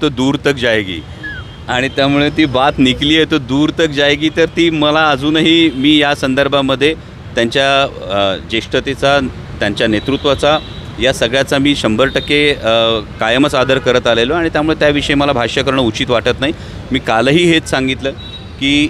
तो दूर तक जाएगी. आणि त्यामुळे ती बात निकली आहे तो दूर तक जाएगी तर ती मला अजूनही मी या संदर्भामध्ये त्यांच्या ज्येष्ठतेचा त्यांच्या नेतृत्वाचा या सगळ्याचा मी शंभर टक्के कायमच आदर करत आलेलो आणि त्यामुळे त्याविषयी मला भाष्य करणं उचित वाटत नाही. मी कालही हेच सांगितलं की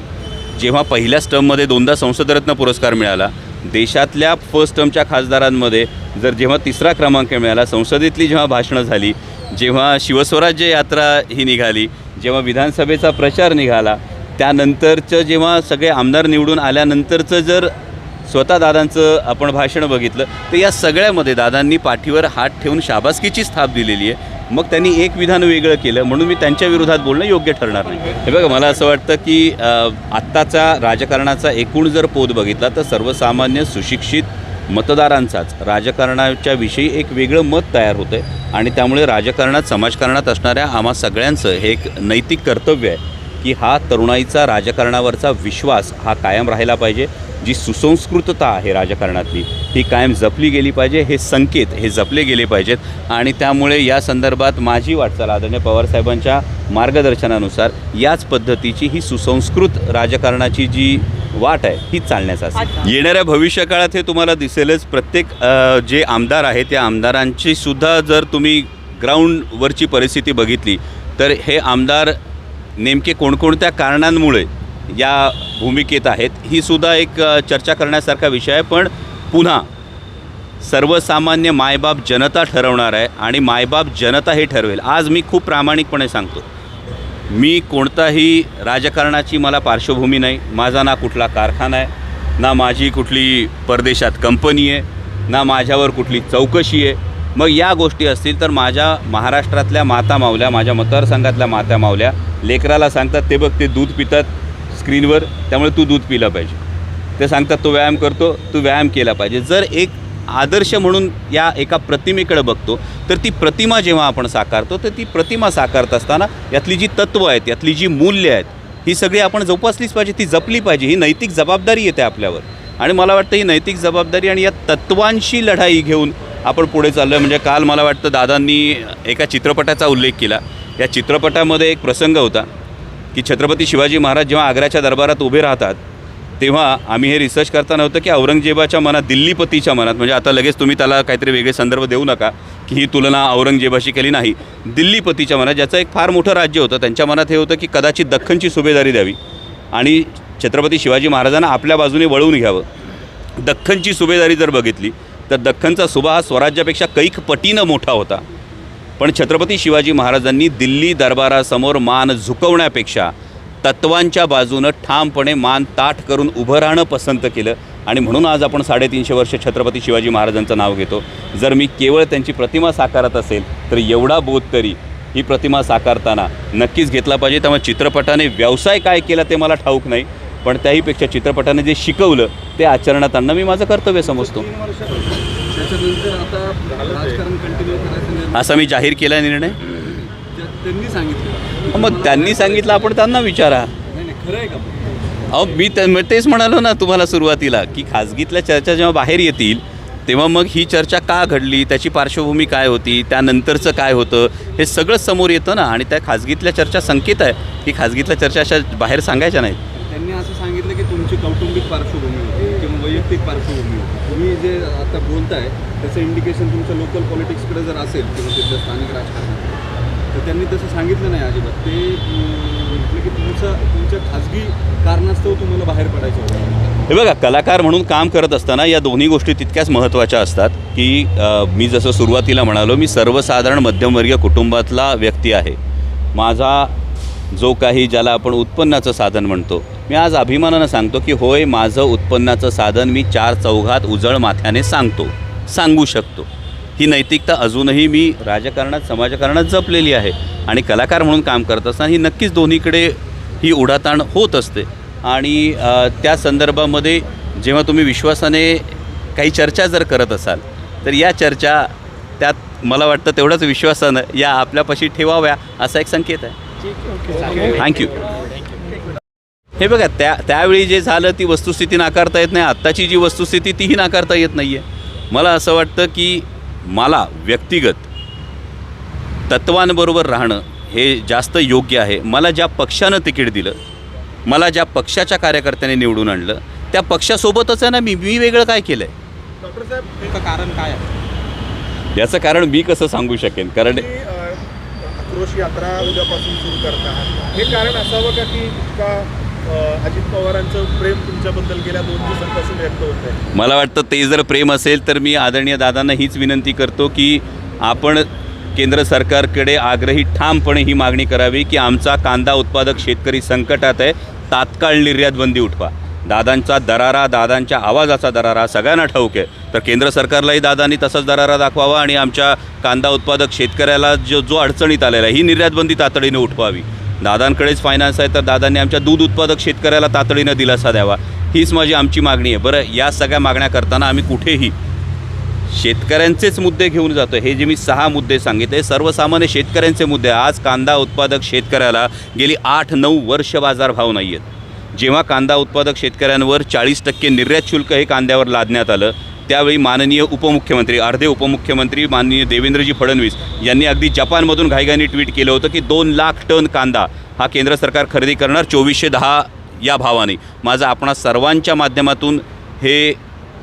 जेव्हा पहिल्या स्टममध्ये दोनदा संसदरत्न पुरस्कार मिळाला देशातल्या फर्स्ट टर्मच्या खासदारांमध्ये जर जेव्हा तिसरा क्रमांक मिळाला संसदेतली जेव्हा भाषणं झाली जेव्हा शिवस्वराज्य यात्रा ही निघाली जेव्हा विधानसभेचा प्रचार निघाला त्यानंतरचं जेव्हा सगळे आमदार निवडून आल्यानंतरचं जर स्वतः दादांचं आपण भाषण बघितलं तर या सगळ्यामध्ये दादांनी पाठीवर हात ठेवून शाबासकीची थाप दिलेली आहे. मग त्यांनी एक विधान वेगळं केलं म्हणून मी त्यांच्या विरोधात बोलणं योग्य ठरणार नाही. हे बघा मला असं वाटतं की आत्ताचा राजकारणाचा एकूण जर पोत बघितला तर सर्वसामान्य सुशिक्षित मतदारांचाच. राजकारणाच्या विषयी एक वेगळं मत तयार होतं आहे आणि त्यामुळे राजकारणात समाजकारणात असणाऱ्या आम्हा सगळ्यांचं हे एक नैतिक कर्तव्य आहे की हा तरुणाईचा राजकारणावरचा विश्वास हा कायम राहिला पाहिजे. जी सुसंस्कृतता आहे राजकारणातली ही कायम जपली गेली पाहिजे हे संकेत हे जपले गेले पाहिजेत. आणि त्यामुळे या संदर्भात माझी वाटचाल आदरणीय पवारसाहेबांच्या मार्गदर्शनानुसार याच पद्धतीची ही सुसंस्कृत राजकारणाची जी वाट आहे ही चालण्याचा असेल. येणाऱ्या भविष्यकाळात हे तुम्हाला दिसेलच. प्रत्येक जे आमदार आहेत त्या आमदारांची सुद्धा जर तुम्ही ग्राउंडवरची परिस्थिती बघितली तर हे आमदार नेमके कोणकोणत्या कारणांमुळे या भूमिकेत आहेत ही सुद्धा एक चर्चा करण्यासारखा विषय आहे. पण पुन्हा सर्वसामान्य मायबाप जनता ठरवणार आहे आणि मायबाप जनता हे ठरवेल. आज मी खूप प्रामाणिकपणे सांगतो मी कोणताही राजकारणाची मला पार्श्वभूमी नाही. माझा ना कुठला कारखाना आहे ना माझी कुठली परदेशात कंपनी आहे ना माझ्यावर कुठली चौकशी आहे. मग या गोष्टी असतील तर माझ्या महाराष्ट्रातल्या माता मावल्या माझ्या मतदारसंघातल्या माता मावल्या लेकराला सांगतात ते बघ ते दूध पितात स्क्रीनवर त्यामुळे तू दूध पिलं पाहिजे. ते सांगतात तो व्यायाम करतो तू व्यायाम केला पाहिजे. जर एक आदर्श म्हणून या एका प्रतिमेकडे बघतो तर ती प्रतिमा जेव्हा आपण साकारतो तर ती प्रतिमा साकारत असताना यातली जी तत्त्व आहेत यातली जी मूल्य आहेत ही सगळी आपण जोपासलीच पाहिजे ती जपली पाहिजे ही नैतिक जबाबदारी येते आपल्यावर. आणि मला वाटतं ही नैतिक जबाबदारी आणि या तत्त्वांशी लढाई घेऊन आपण पुढे चाललो आहे म्हणजे काल मला वाटतं दादांनी एका चित्रपटाचा उल्लेख केला. या चित्रपटामध्ये एक प्रसंग होता की छत्रपती शिवाजी महाराज जेव्हा आग्र्याच्या दरबारात उभे राहतात तेव्हा आम्ही हे रिसर्च करताना होतं की औरंगजेबाच्या मनात दिल्लीपतीच्या मनात म्हणजे आता लगेच तुम्ही त्याला काहीतरी वेगळे संदर्भ देऊ नका की ही तुलना औरंगजेबाशी केली नाही. दिल्लीपतीच्या मनात ज्याचं एक फार मोठं राज्य होतं त्यांच्या मनात हे होतं की कदाचित दख्खनची सुभेदारी द्यावी आणि छत्रपती शिवाजी महाराजांना आपल्या बाजूने वळवून घ्यावं. दख्खनची सुभेदारी जर बघितली तर दख्खनचा सुभा हा स्वराज्यापेक्षा कैक पटीनं मोठा होता. पण छत्रपती शिवाजी महाराजांनी दिल्ली दरबारासमोर मान झुकवण्यापेक्षा तत्वांच्या बाजूनं ठामपणे मान ताठ करून उभं राहणं पसंत केलं. आणि म्हणून आज आपण साडेतीनशे वर्ष छत्रपती शिवाजी महाराजांचं नाव घेतो. जर मी केवळ त्यांची प्रतिमा साकारत असेल तर एवढा बोध तरी ही प्रतिमा साकारताना नक्कीच घेतला पाहिजे. त्यामुळे चित्रपटाने व्यवसाय काय केला ते मला ठाऊक नाही. पण त्याहीपेक्षा चित्रपटाने जे शिकवलं ते आचरणात आणणं मी माझं कर्तव्य समजतो. असा मी जाहीर केला निर्णय. त्यांनी सांगितलं मग त्यांनी सांगितलं आपण त्यांना विचारा. नाही नाही खरं आहे का? पण? अहो मी तेच म्हणालो ना तुम्हाला सुरुवातीला की खाजगीतल्या चर्चा जेव्हा बाहेर येतील तेव्हा मग ही चर्चा का घडली त्याची पार्श्वभूमी काय होती त्यानंतरचं काय होतं हे सगळं समोर येतं ना आणि त्या खाजगीतल्या चर्चा संकेत आहे की खाजगीतल्या चर्चा अशा बाहेर सांगायच्या नाहीत. त्यांनी असं सांगितलं की तुमची कौटुंबिक पार्श्वभूमी होती किंवा वैयक्तिक पार्श्वभूमी होती. तुम्ही जे आता बोलताय त्याचं इंडिकेशन तुमच्या लोकल पॉलिटिक्सकडे जर असेल किंवा तिथल्या स्थानिक राजकारणात तर त्यांनी तसं सांगितलं नाही अजिबात. ते म्हटलं की तुमचं तुमच्या खाजगी कारणास्तव तुम्हाला बाहेर पडायचं होतं. हे बघा कलाकार म्हणून काम करत असताना या दोन्ही गोष्टी तितक्याच महत्त्वाच्या असतात की मी जसं सुरुवातीला म्हणालो मी सर्वसाधारण मध्यमवर्गीय कुटुंबातला व्यक्ती आहे. माझा जो काही ज्याला आपण उत्पन्नाचं साधन म्हणतो मी आज अभिमानानं सांगतो की होय माझं उत्पन्नाचं साधन मी चार चौघात उजळ माथ्याने सांगतो सांगू शकतो. ही नैतिकता अजूनही मी राजकारणात समाजकारणात जपलेली आहे. आणि कलाकार म्हणून काम करत असताना ही नक्कीच दोन्हीकडे ही उडाताण होत असते. आणि त्या संदर्भामध्ये जेव्हा तुम्ही विश्वासाने काही चर्चा जर करत असाल तर या चर्चा त्यात मला वाटतं तेवढंच विश्वासानं या आपल्यापाशी ठेवाव्या असा एक संकेत आहे. थँक्यू हे बघा त्या त्यावेळी जे झालं ती वस्तुस्थिती नाकारता येत नाही. आत्ताची जी वस्तुस्थिती तीही नाकारता येत नाही आहे मला असं वाटतं की मला व्यक्तिगत तत्वांबरोबर राहणं हे जास्त योग्य आहे. मला ज्या पक्षानं तिकीट दिलं मला ज्या पक्षाच्या कार्यकर्त्याने निवडून आणलं त्या पक्षासोबतच आहे ना मी मी वेगळं काय केलं आहे डॉक्टर साहेब याचं कारण काय आहे? याचं कारण मी कसं सांगू शकेन? कारण आक्रोश यात्रा उद्यापासून सुरू करता. हे कारण असावं का की अजित पवारांचं प्रेम तुमच्याबद्दल गेल्या दोन दिवसांपासून व्यक्त होत आहे. मला वाटतं ते जर प्रेम असेल तर मी आदरणीय दादांना हीच विनंती करतो की आपण केंद्र सरकारकडे आग्रही ठामपणे ही मागणी करावी की आमचा कांदा उत्पादक शेतकरी संकटात आहे तात्काळ निर्यात बंदी उठवा. दादांचा दरारा दादांच्या आवाजाचा दरारा सगळ्यांना ठाऊक आहे. तर केंद्र सरकारलाही दादांनी तसाच दरारा दाखवावा आणि आमच्या कांदा उत्पादक शेतकऱ्याला जो जो अडचणीत आलेला आहे ही निर्यात बंदी तातडीने उठवावी. दादांकडेच फायनान्स आहे तर दादांनी आमच्या दूध उत्पादक शेतकऱ्याला तातडीनं दिलासा द्यावा. हीच माझी आमची मागणी आहे. बरं या सगळ्या मागण्या करताना आम्ही कुठेही शेतकऱ्यांचेच मुद्दे घेऊन जातो हे जे मी सहा मुद्दे सांगितले सर्वसामान्य शेतकऱ्यांचे मुद्दे. आज कांदा उत्पादक शेतकऱ्याला गेली आठ नऊ वर्ष बाजारभाव नाही आहेत जेव्हा कांदा उत्पादक शेतकऱ्यांवर चाळीस टक्के निर्यात शुल्क हे कांद्यावर लादण्यात आलं त्यावेळी माननीय उपमुख्यमंत्री अर्धे उपमुख्यमंत्री माननीय देवेंद्रजी फडणवीस यांनी अगदी जपानमधून घाईघाईने ट्विट केलं होतं की दोन लाख टन कांदा हा केंद्र सरकार खरेदी करणार चोवीसशे दहा या भावाने. माझं आपणा सर्वांच्या माध्यमातून हे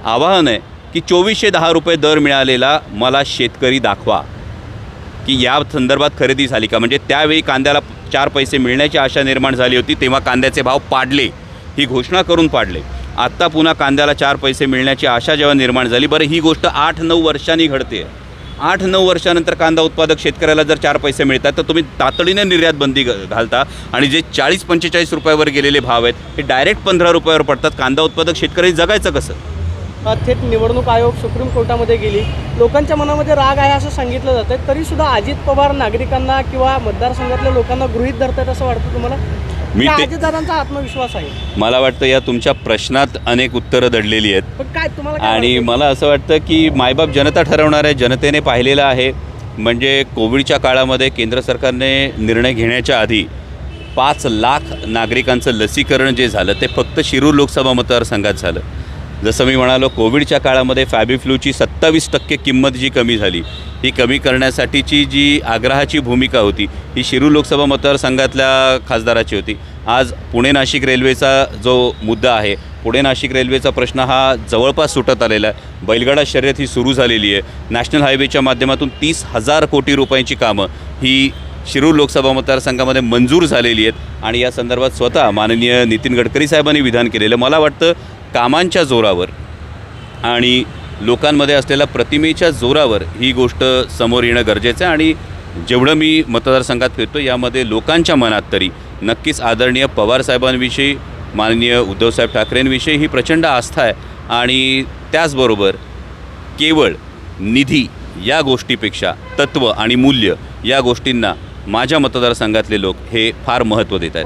आवाहन आहे की चोवीसशे दहा रुपये दर मिळालेला मला शेतकरी दाखवा. की या संदर्भात खरेदी झाली का? म्हणजे त्यावेळी कांद्याला चार पैसे मिळण्याची आशा निर्माण झाली होती तेव्हा कांद्याचे भाव पाडले. ही घोषणा करून पाडले. आत्ता पुन्हा कांद्याला चार पैसे मिळण्याची आशा जेव्हा निर्माण झाली बरं ही गोष्ट आठ नऊ वर्षांनी घडते आठ नऊ वर्षानंतर कांदा उत्पादक शेतकऱ्याला जर चार पैसे मिळतात तर तुम्ही तातडीने निर्यात बंदी घ- घालता आणि जे चाळीस पंचेचाळीस रुपयावर गेलेले भाव आहेत हे डायरेक्ट पंधरा रुपयावर पडतात. कांदा उत्पादक शेतकरी जगायचं कसं? थेट निवडणूक आयोग सुप्रीम कोर्टामध्ये गेली. लोकांच्या मनामध्ये राग आहे असं सांगितलं जातं तरी सुद्धा अजित पवार नागरिकांना किंवा मतदारसंघातल्या लोकांना गृहीत धरतात असं वाटतं तुम्हाला? मी ते- अजितदादांचा आत्मविश्वास आहे. मला वाटतं या तुमच्या प्रश्नात अनेक उत्तरं दडलेली आहेत. पण काय तुम्हाला काय आणि वाटतं? मला असं वाटतं की मायबाप जनता ठरवणार आहे जनतेने पाहिलेलं आहे म्हणजे कोविडच्या काळामध्ये केंद्र सरकारने निर्णय घेण्याच्या आधी पाच लाख नागरिकांचं लसीकरण जे झालं ते फक्त शिरूर लोकसभा मतदारसंघात झालं. जसं मी म्हणालो कोविडच्या काळामध्ये फॅबिफ्लूची सत्तावीस टक्के किंमत जी कमी झाली ही कमी करण्यासाठीची जी आग्रहाची भूमिका होती ही शिरू लोकसभा मतदारसंघातल्या खासदाराची होती. आज पुणे नाशिक रेल्वेचा जो मुद्दा आहे पुणे नाशिक रेल्वेचा प्रश्न हा जवळपास सुटत आलेला आहे. बैलगाडा शर्यत ही सुरू झालेली आहे. नॅशनल हायवेच्या माध्यमातून तीस हजार कोटी रुपयांची कामं ही शिरूर लोकसभा मतदारसंघामध्ये मंजूर झालेली आहेत. आणि या संदर्भात स्वतः माननीय नितीन गडकरी साहेबांनी विधान केलेलं. मला वाटतं कामांच्या जोरावर आणि लोकांमध्ये असलेल्या प्रतिमेच्या जोरावर ही गोष्ट समोर येणं गरजेचं आहे. आणि जेवढं मी मतदारसंघात फिरतो यामध्ये लोकांच्या मनात तरी नक्कीच आदरणीय पवारसाहेबांविषयी माननीय उद्धवसाहेब ठाकरेंविषयी ही प्रचंड आस्था आहे. आणि त्याचबरोबर केवळ निधी या गोष्टीपेक्षा तत्त्व आणि मूल्य या गोष्टींना माझ्या मतदारसंघातले लोक हे फार महत्त्व देत आहेत.